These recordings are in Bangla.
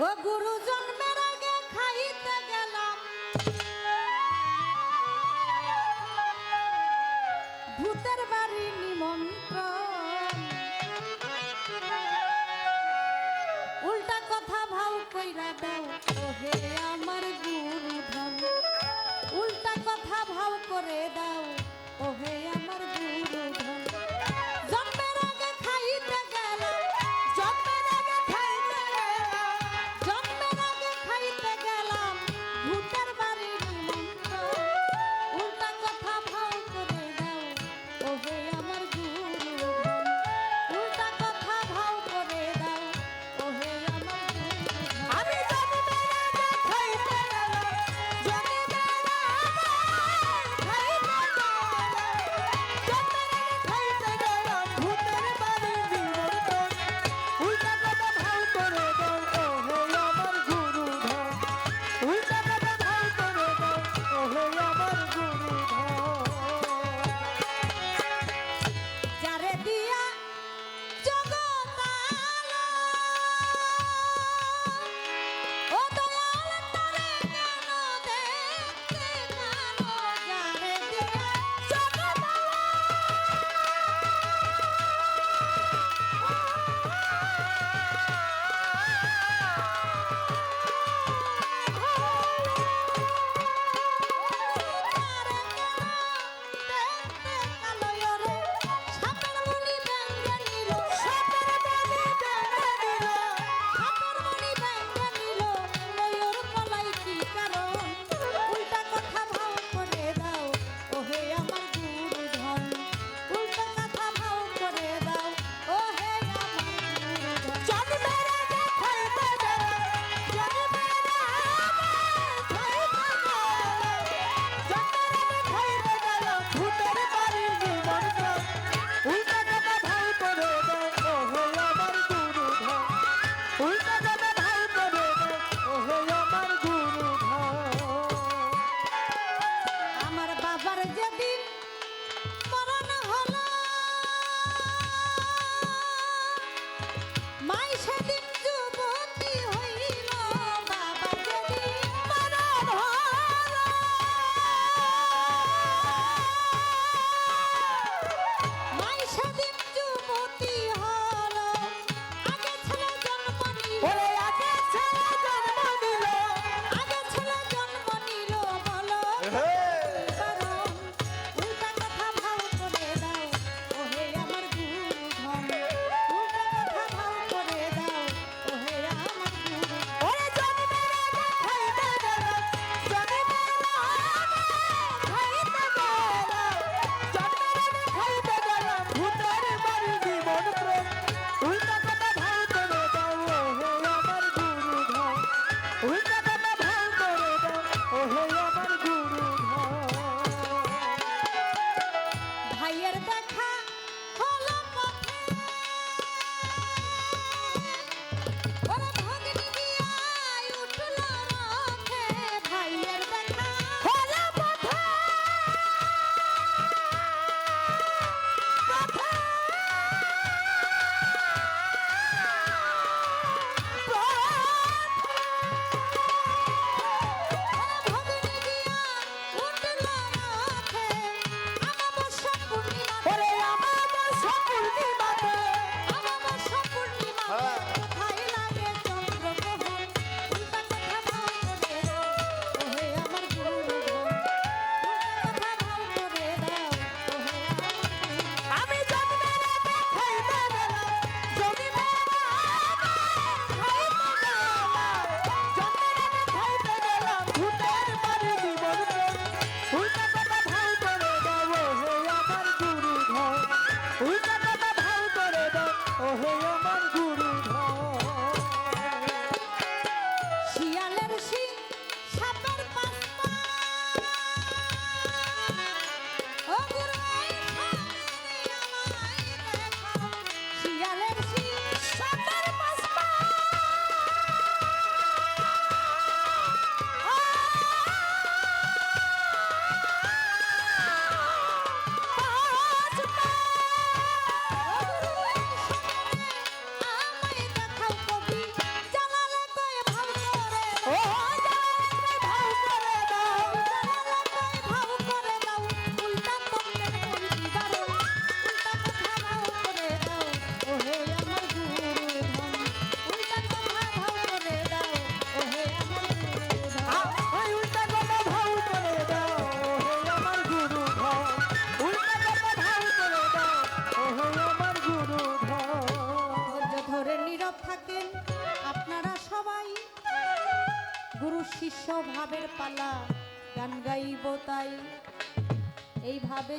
ও গুরু খাইতে গেলাম। ভূতের বাড়ি উল্টা কথা দাও আমার গুরু ধন উল্টা কথা ভাও করে দাও।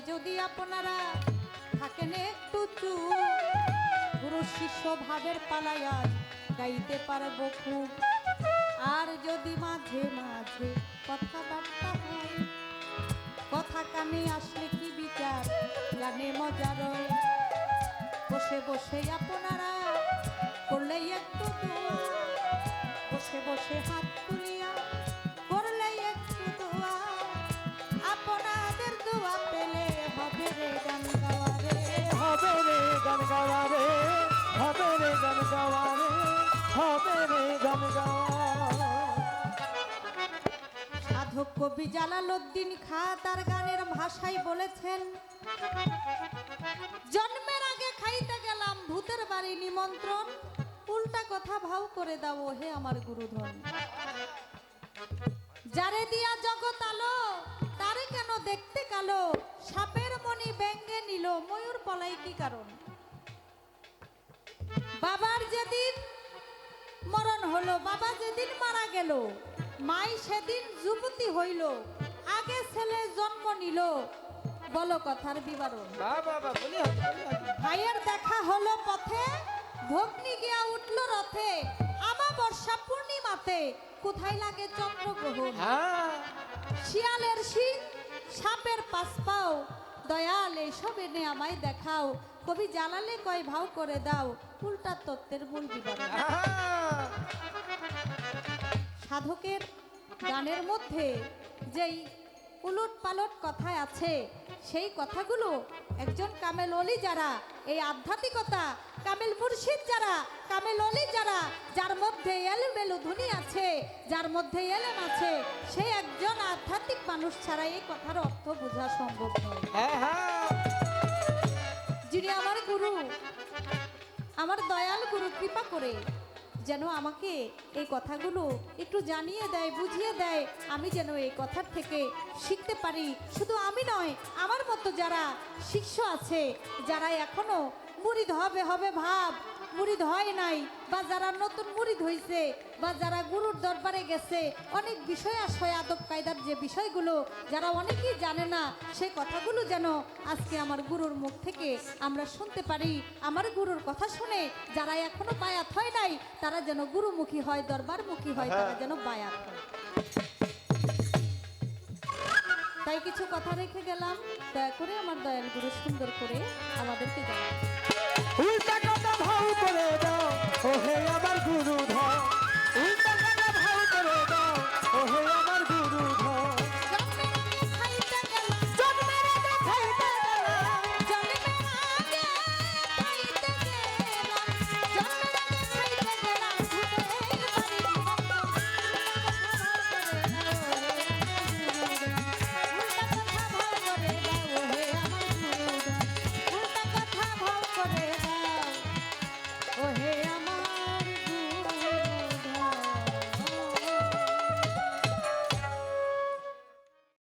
যদি আপনারা থাকেন একটু চুপ গুরু শিষ্য ভাবের পালায় গাইতে পারব খুব। আর যদি মাঝে মাঝে কথাবার্তা হয়, কথা কানে আসলে কি বিচার? জানে মজা রয় বসে বসে আপনারা করলেই একটু বসে বসে হাত সাধক কবি জালালউদ্দিন খা তার গানের ভাষায় বলেছেন, জন্মের আগে খাইতে গেলাম ভূতের বাড়ি নিমন্ত্রণ। উল্টা কথা ভাও করে দাও হে আমার গুরুধন। যারে দিয়া জগৎ আলো, তারে কেন দেখতে কালো? সাপের মনি ব্যঙ্গে নিল ময়ূর পলাই কি কারণ? বাবার যেদিন মরণ হলো বাবা যেদিন মারা গেল মাই সেদিন যুবতী হইল আগে ছেলে জন্ম নিল। বলো কথার বিবরণ। ভাইয়ের দেখা হলো পথে ভগ্নি গিয়া উঠল রথে আমা বর্ষা পূর্ণিমাতে কোথায় লাগে চন্দ্রগ্রহণ? শিয়ালের শিং সাপের পাশ পাও দয়াল এসব এনে আমায় দেখাও। কবি জালালে কয় ভাও করে দাও উল্টা তত্ত্বের মূল বিবরণ সাধকের গানের মধ্যে যেই উলট পালট কথায় আছে সেই কথাগুলো একজন কামেল অলি যারা এই আধ্যাত্মিকতা কামেল মুর্শিদ যারা কামেল অলি যারা যার মধ্যে এলমেলু ধুনি আছে যার মধ্যে এলেম আছে সে একজন আধ্যাত্মিক মানুষ ছাড়া এই কথার অর্থ বোঝা সম্ভব নয়। হ্যাঁ হ্যাঁ। যিনি আমার গুরু, আমার দয়াল গুরু, কৃপা করে যেন আমাকে এই কথাগুলো একটু জানিয়ে দেয়, বুঝিয়ে দেয়। আমি যেন এই কথার থেকে শিখতে পারি। শুধু আমি নয়, আমার মতো যারা শিষ্য আছে, যারা এখনও মুরিদ হবে হবে ভাব। মুরিদ হয় নাই। বা যারা নতুন মুরিদ হয়েছে বা যারা গুরুর দরবারে গেছে। অনেক বিষয় আশয় আদব কায়দার যে বিষয়গুলো যারা অনেকেই জানে না সেই কথাগুলো যেন আজকে আমার গুরুর মুখ থেকে আমরা শুনতে পারি। আমার গুরুর কথা শুনে যারা এখনও বায়াত হয় নাই তারা যেন গুরুমুখী হয় দরবারমুখী হয়। তারা যেন বায়াত হয়। তাই কিছু কথা রেখে গেলাম। দয়া করে আমার দয়াল গুরু সুন্দর করে আমাদেরকে জানান। উল্টা কথা ভাউ করে দাও। ও হে আমার গুরু ধর